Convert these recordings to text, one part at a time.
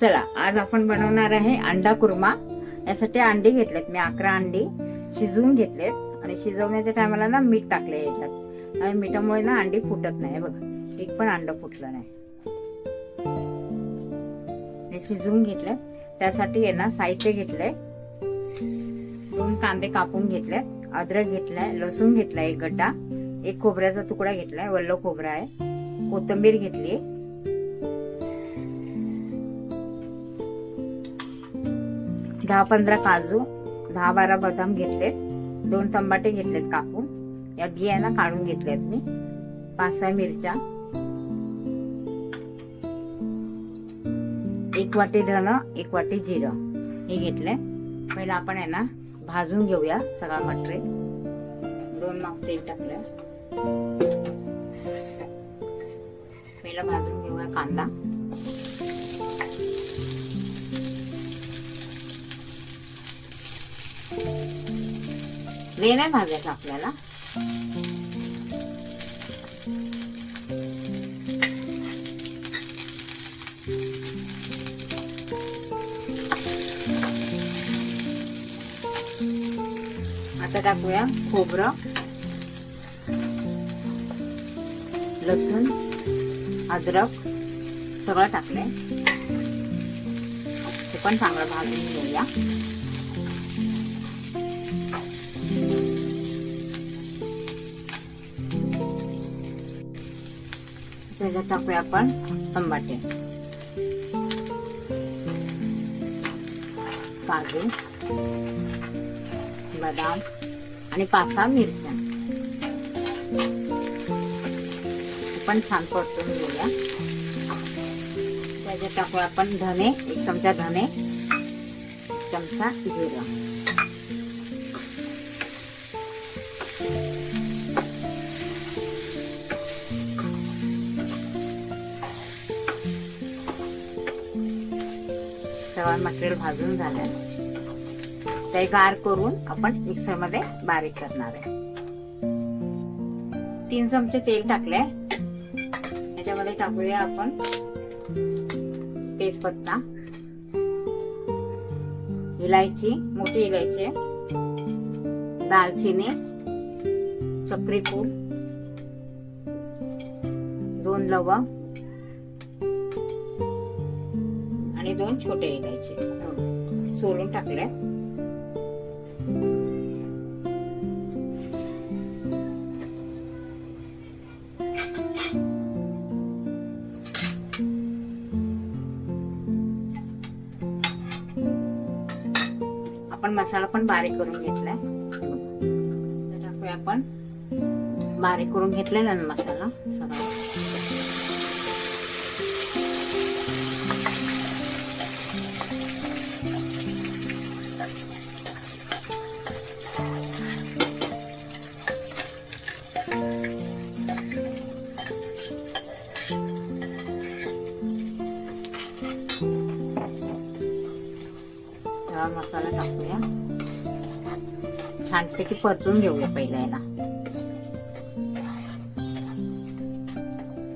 चला आज आपण बनवणार आहे अंडा कुर्मा. यासाठी अंडी घेतलेत मी अकरा अंडी शिजवून घेतलेत आणि शिजवण्याच्या टायमाला ना मीठ टाकले याच्यात. आणि मिठामुळे ना अंडी फुटत नाही. बघा एक पण अंड फुटलं नाही. ते शिजवून घेतले त्यासाठी आहे ना साहित्य घेतलंय. दोन कांदे कापून घेतले अद्रक घेतलाय लसूण घेतलाय एक गड्डा. एक खोबऱ्याचा तुकडा घेतलाय वल्ल खोबरा आहे. कोथिंबीर घेतली दहा पंधरा काजू दहा बारा बदाम घेतलेत. दोन तंबाटे घेतलेत कापून. या बियाना काढून घेतल्यात मी. पाच सहा मिरच्या. एक वाटी धन एक वाटी जिरं. हे घेतलंय. पहिलं आपण यांना ना भाजून घेऊया सगळा मटेरियल दोन माप तेल टाकलं पहिला भाजून घेऊया कांदा. लय नाही भाजायचं आपल्याला. आता टाकूया खोबरं लसूण अद्रक सगळं टाकलंय. ते पण चांगलं भाजून घेऊया. त्याच्यात टाकूया आपण टमाटे काजू बदाम आणि पाच सहा मिरच्या पण छान परतून घेऊया. त्याच्यात टाकूया आपण धने एक चमचा धने चमचा जिरा. सगळं मटेरियल भाजून झालं ते गार करून आपण मिक्सरमध्ये बारीक करणार आहे. तीन चमचे तेल टाकले याच्यामध्ये टाकूया आपण तेजपत्ता. इलायची मोठी इलायची दालचिनी चक्रीफूल दोन लवंग आणि दोन छोटे इलायचे. सोलून टाकले आपण मसाला पण बारीक करून घेतलाय. टाकूया आपण. बारीक करून घेतलेला ना मसाला. सगळा सगळा मसाला टाकूया. छानपैकी परतून घेऊया पहिल्याला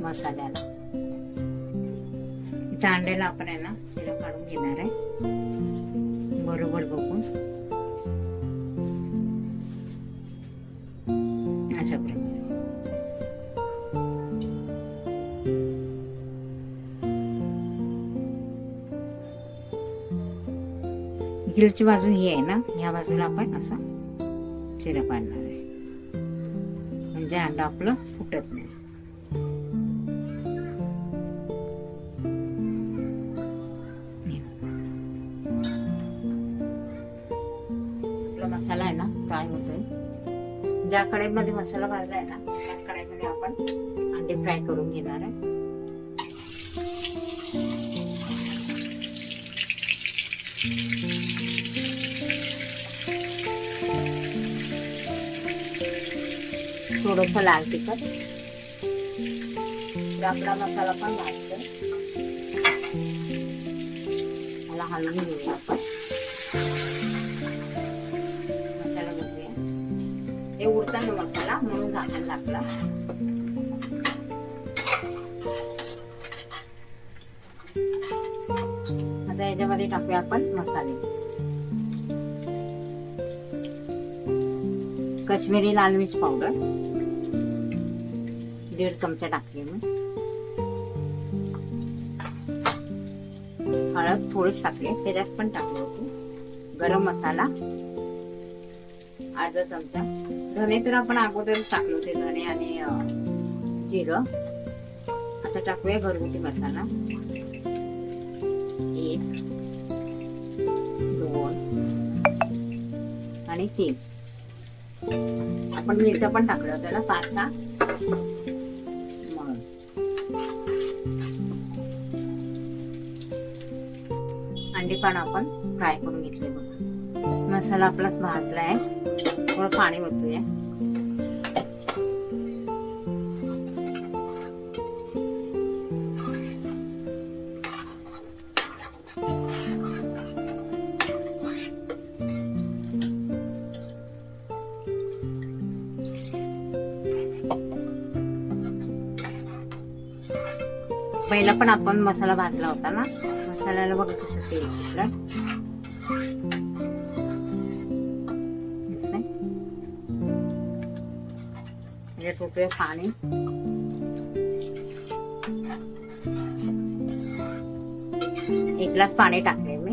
मसाल्याला. इथं आपण आहे ना चिरं काढून घेणार आहे. बरोबर बघून. अशा प्रकारे. गिलची बाजू ही आहे ना ह्या बाजूला आपण असा चिरा पाडणार आहे. म्हणजे अंडा आपलं फुटत नाही. आपला मसाला आहे ना फ्राय होतोय. ज्या कढईमध्ये मसाला भाजला आहे ना त्याच कढईमध्ये आपण अंडे फ्राय करून घेणार आहे. थोडस लाल तिखट. तर आपला मसाला पण लागतो मला हलवून घेऊया आपण. मसाला बघूया. हे उडताना मसाला म्हणून झाकण आता याच्यामध्ये टाकूया आपण मसाले. कश्मीरी लाल मिर्च पावडर. दीड चमचा टाकली मी. हळद थोडीच टाकली त्याच्यात पण टाकली होती. गरम मसाला अर्धा चमचा. धने तर आपण अगोदर टाकले होते धने आणि जिरं. आता टाकूया घरगुती मसाला. एक दोन आणि तीन. आपण मिरच्या पण टाकल्या होत्या ना पाच सहा. पण आपण फ्राय करून घेतले बघा. मसाला आपलाच भाजला आहे. थोडं पाणी ओतूया. पहिला पण आपण मसाला भाजला होता ना? मसाल्याला बघा कसं तेल सुटलं दिसतंय? याच्यात होतोय पाणी एक ग्लास पाणी टाकले मी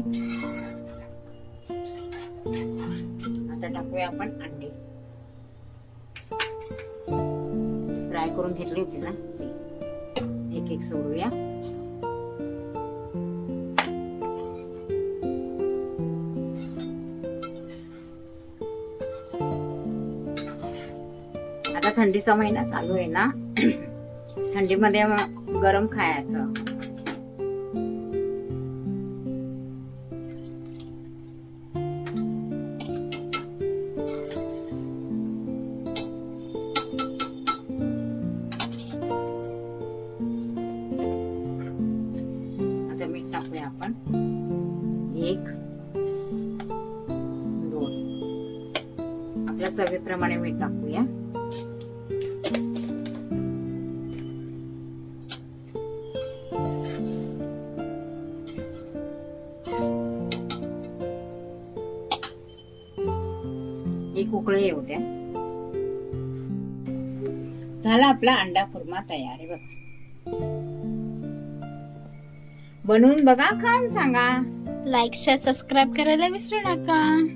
आता टाकूया आपण अंडी फ्राय करून घेतली होती ना एक एक सोडूया आता थंडीचा महिना चालू आहे ना. थंडीमध्ये गरम खायचं. आता मीठ टाकूया आपण. एक दोन. आपल्या चवीप्रमाणे मीठ टाकूया. उकळी येऊ द्या झाला आपला अंडा कुर्मा तयार आहे बघा. बनवून बघा खाऊन सांगा. लाईक शेअर सबस्क्राईब करायला विसरू नका.